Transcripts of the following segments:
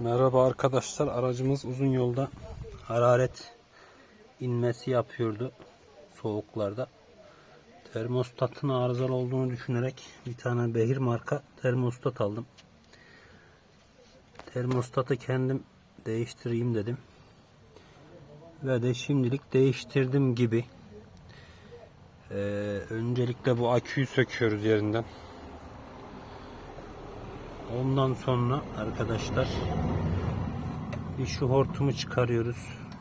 Merhaba arkadaşlar. Aracımız uzun yolda hararet inmesi yapıyordu soğuklarda. Termostatın arızalı olduğunu düşünerek bir tane Behir marka termostat aldım. Termostatı kendim değiştireyim dedim. Ve de şimdilik değiştirdim gibi. Ee, öncelikle bu aküyü söküyoruz yerinden. Ondan sonra arkadaşlar bir şu hortumu çıkarıyoruz.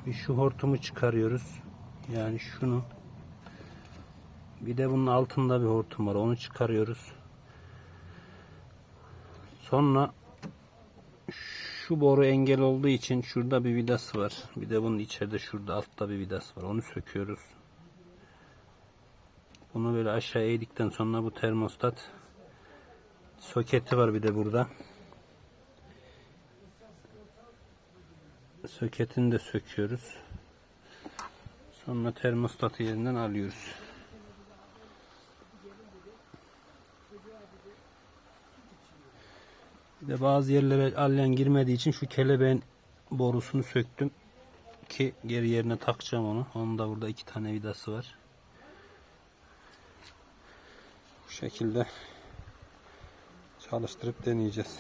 Bir şu hortumu çıkarıyoruz. Yani şunu. Bir de bunun altında bir hortum var. Onu çıkarıyoruz. Sonra şu boru engel olduğu için şurada bir vidası var. Bir de bunun içeride şurada altta bir vidası var. Onu söküyoruz. Bunu böyle aşağı eğdikten sonra bu termostat soketi var bir de burada. Soketini de söküyoruz. Sonra termostatı yerinden alıyoruz. Bir de bazı yerlere allen girmediği için şu kelebeğin borusunu söktüm ki geri yerine takacağım onu. Onun da burada iki tane vidası var. Bu şekilde çalıştırıp deneyeceğiz.